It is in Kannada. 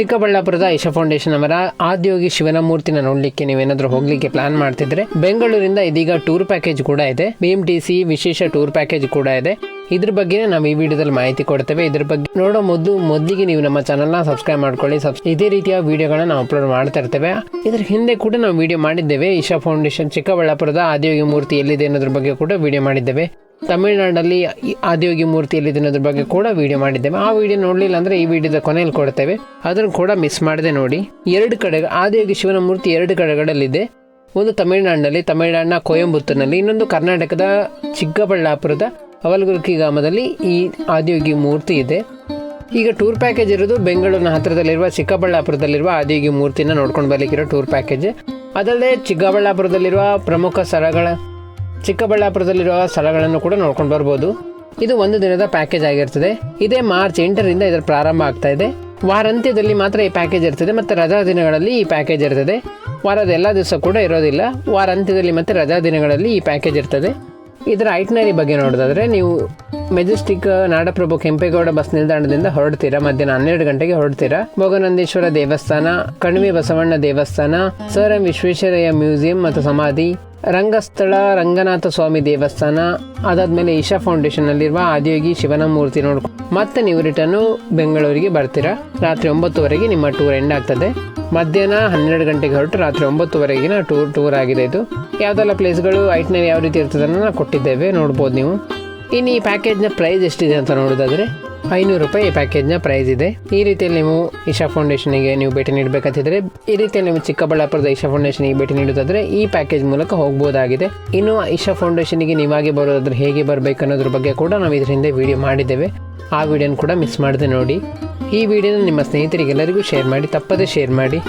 ಚಿಕ್ಕಬಳ್ಳಾಪುರದ ಐಶಾ ಫೌಂಡೇಶನ್ ಅವರ ಆದ್ಯೋಗಿ ಶಿವನ ಮೂರ್ತಿನ ನೋಡ್ಲಿಕ್ಕೆ ನೀವೇನಾದ್ರೂ ಹೋಗ್ಲಿಕ್ಕೆ ಪ್ಲಾನ್ ಮಾಡ್ತಿದ್ರೆ ಬೆಂಗಳೂರಿಂದ ಇದೀಗ ಟೂರ್ ಪ್ಯಾಕೇಜ್ ಕೂಡ ಇದೆ. ಬಿಎಂಟಿಸಿ ವಿಶೇಷ ಟೂರ್ ಪ್ಯಾಕೇಜ್ ಕೂಡ ಇದೆ. ಇದ್ರ ಬಗ್ಗೆ ನಾವು ಈ ವಿಡಿಯೋದಲ್ಲಿ ಮಾಹಿತಿ ಕೊಡ್ತೇವೆ. ಇದ್ರ ಬಗ್ಗೆ ನೋಡೋ ಮೊದಲು ಮೊದಲಿಗೆ ನೀವು ನಮ್ಮ ಚಾನಲ್ನ ಸಬ್ಸ್ಕ್ರೈಬ್ ಮಾಡ್ಕೊಳ್ಳಿ. ಇದೇ ರೀತಿಯ ವಿಡಿಯೋಗಳನ್ನ ನಾವು ಅಪ್ಲೋಡ್ ಮಾಡ್ತಾ ಇರ್ತೇವೆ. ಇದ್ರ ಹಿಂದೆ ಕೂಡ ನಾವು ವಿಡಿಯೋ ಮಾಡಿದ್ದೇವೆ. ಈಶಾ ಫೌಂಡೇಶನ್ ಚಿಕ್ಕಬಳ್ಳಾಪುರದ ಆದ್ಯೋಗಿ ಮೂರ್ತಿ ಎಲ್ಲಿದೆ ಅನ್ನೋದ್ರ ಬಗ್ಗೆ ಕೂಡ ವಿಡಿಯೋ ಮಾಡಿದ್ದೇವೆ. ತಮಿಳುನಾಡಲ್ಲಿ ಆದಿಯೋಗಿ ಮೂರ್ತಿಯಲ್ಲಿ ತಿನ್ನೋದ್ರ ಬಗ್ಗೆ ಕೂಡ ವಿಡಿಯೋ ಮಾಡಿದ್ದೇವೆ. ಆ ವಿಡಿಯೋ ನೋಡಲಿಲ್ಲ ಅಂದ್ರೆ ಈ ವಿಡಿಯೋದ ಕೊನೆಯಲ್ಲಿ ಕೊಡ್ತೇವೆ. ಅದನ್ನು ಕೂಡ ಮಿಸ್ ಮಾಡದೆ ನೋಡಿ. ಎರಡು ಕಡೆ, ಆದಿಯೋಗಿ ಶಿವನ ಮೂರ್ತಿ ಎರಡು ಕಡೆಗಳಲ್ಲಿದೆ. ಒಂದು ತಮಿಳುನಾಡಿನಲ್ಲಿ ತಮಿಳುನಾಡಿನ ಕೊಯಂಬತ್ತೂರಿನಲ್ಲಿ, ಇನ್ನೊಂದು ಕರ್ನಾಟಕದ ಚಿಕ್ಕಬಳ್ಳಾಪುರದ ಅವಲಗುರ್ಕಿ ಗ್ರಾಮದಲ್ಲಿ ಈ ಆದಿಯೋಗಿ ಮೂರ್ತಿ ಇದೆ. ಈಗ ಟೂರ್ ಪ್ಯಾಕೇಜ್ ಇರೋದು ಬೆಂಗಳೂರಿನ ಹತ್ತಿರದಲ್ಲಿರುವ ಚಿಕ್ಕಬಳ್ಳಾಪುರದಲ್ಲಿರುವ ಆದಿಯೋಗಿ ಮೂರ್ತಿನ ನೋಡ್ಕೊಂಡು ಬರ್ಲಿಕ್ಕಿರೋ ಟೂರ್ ಪ್ಯಾಕೇಜ್ ಅದಲ್ಲದೆ ಚಿಕ್ಕಬಳ್ಳಾಪುರದಲ್ಲಿರುವ ಪ್ರಮುಖ ಸ್ಥಳಗಳ ಚಿಕ್ಕಬಳ್ಳಾಪುರದಲ್ಲಿರುವ ಸ್ಥಳಗಳನ್ನು ಕೂಡ ನೋಡ್ಕೊಂಡು ಬರ್ಬೋದು. ಇದು ಒಂದು ದಿನದ ಪ್ಯಾಕೇಜ್ ಆಗಿರ್ತದೆ. ಇದೇ ಮಾರ್ಚ್ ಎಂಟರಿಂದ ಇದರ ಪ್ರಾರಂಭ ಆಗ್ತಾ ಇದೆ. ವಾರಾಂತ್ಯದಲ್ಲಿ ಮಾತ್ರ ಈ ಪ್ಯಾಕೇಜ್ ಇರ್ತದೆ ಮತ್ತು ರಜಾ ದಿನಗಳಲ್ಲಿ ಈ ಪ್ಯಾಕೇಜ್ ಇರ್ತದೆ. ವಾರದ ಎಲ್ಲ ದಿವಸ ಕೂಡ ಇರೋದಿಲ್ಲ. ವಾರಾಂತ್ಯದಲ್ಲಿ ಮತ್ತು ರಜಾ ದಿನಗಳಲ್ಲಿ ಈ ಪ್ಯಾಕೇಜ್ ಇರ್ತದೆ. ಇದರ ಐಟ್ನರಿ ಬಗ್ಗೆ ನೋಡೋದಾದ್ರೆ ನೀವು ಮೆಜೆಸ್ಟಿಕ್, ನಾಡಪ್ರಭು, ಕೆಂಪೇಗೌಡ ಬಸ್ ನಿಲ್ದಾಣದಿಂದ ಹೊರಡ್ತೀರಾ? ಮಧ್ಯಾಹ್ನ ಹನ್ನೆರಡು ಗಂಟೆಗೆ ಹೊರಡ್ತೀರಾ? ಭೋಗನಂದೇಶ್ವರ ದೇವಸ್ಥಾನ, ಕಣಿವೆ ಬಸವಣ್ಣ ದೇವಸ್ಥಾನ ಸರ್ ಎಂ ವಿಶ್ವೇಶ್ವರಯ್ಯ ಮ್ಯೂಸಿಯಂ ಮತ್ತು ಸಮಾಧಿ. ರಂಗಸ್ಥಳ ರಂಗನಾಥ ಸ್ವಾಮಿ ದೇವಸ್ಥಾನ, ಅದಾದ್ಮೇಲೆ ಇಶಾ ಫೌಂಡೇಶನ್ ನಲ್ಲಿರುವ ಆದಿಯೋಗಿ ಶಿವನ ಮೂರ್ತಿ ನೋಡ್ಕೊಂಡು ಮತ್ತೆ ನೀವು ರಿಟರ್ನು ಬೆಂಗಳೂರಿಗೆ ಬರ್ತೀರಾ. ರಾತ್ರಿ ಒಂಬತ್ತುವರೆಗೆ ನಿಮ್ಮ ಟೂರ್ ಎಂಡ್ ಆಗ್ತದೆ. ಮಧ್ಯಾಹ್ನ ಹನ್ನೆರಡು ಗಂಟೆಗೆ ಹೊರಟು ರಾತ್ರಿ ಒಂಬತ್ತುವರೆಗಿನ ಟೂರ್ ಟೂರ್ ಆಗಿದೆ ಇದು. ಯಾವುದೆಲ್ಲ ಪ್ಲೇಸ್ಗಳು ಐಟ್ನಲ್ಲಿ ಯಾವ ರೀತಿ ಇರ್ತದೆ ನಾನು ಕೊಟ್ಟಿದ್ದೇವೆ ನೋಡ್ಬೋದು ನೀವು. ಇನ್ನು ಈ ಪ್ಯಾಕೇಜ್ನ ಪ್ರೈಸ್ ಎಷ್ಟಿದೆ ಅಂತ ನೋಡೋದಾದ್ರೆ ಐನೂರು ರೂಪಾಯಿ ಈ ಪ್ಯಾಕೇಜ್ನ ಪ್ರೈಸ್ ಇದೆ. ಈ ರೀತಿಯಲ್ಲಿ ನೀವು ಈಶಾ ಫೌಂಡೇಶನ್ಗೆ ನೀವು ಭೇಟಿ ನೀಡಬೇಕಂತಿದ್ರೆ, ಈ ರೀತಿಯಲ್ಲಿ ನೀವು ಚಿಕ್ಕಬಳ್ಳಾಪುರದ ಈಶಾ ಫೌಂಡೇಶನ್ಗೆ ಭೇಟಿ ನೀಡೋದಾದ್ರೆ ಈ ಪ್ಯಾಕೇಜ್ ಮೂಲಕ ಹೋಗ್ಬೋದಾಗಿದೆ. ಇನ್ನು ಇಶಾ ಫೌಂಡೇಶನ್ಗೆ ನೀವಾಗೆ ಬರೋದಾದ್ರೆ ಹೇಗೆ ಬರಬೇಕು ಅನ್ನೋದ್ರ ಬಗ್ಗೆ ಕೂಡ ನಾವು ಇದ್ರ ಹಿಂದೆ ವಿಡಿಯೋ ಮಾಡಿದ್ದೇವೆ. ಆ ವಿಡಿಯೋನ ಕೂಡ ಮಿಸ್ ಮಾಡದೆ ನೋಡಿ. ಈ ವಿಡಿಯೋನ ನಿಮ್ಮ ಸ್ನೇಹಿತರಿಗೆಲ್ಲರಿಗೂ ಶೇರ್ ಮಾಡಿ, ತಪ್ಪದೇ ಶೇರ್ ಮಾಡಿ.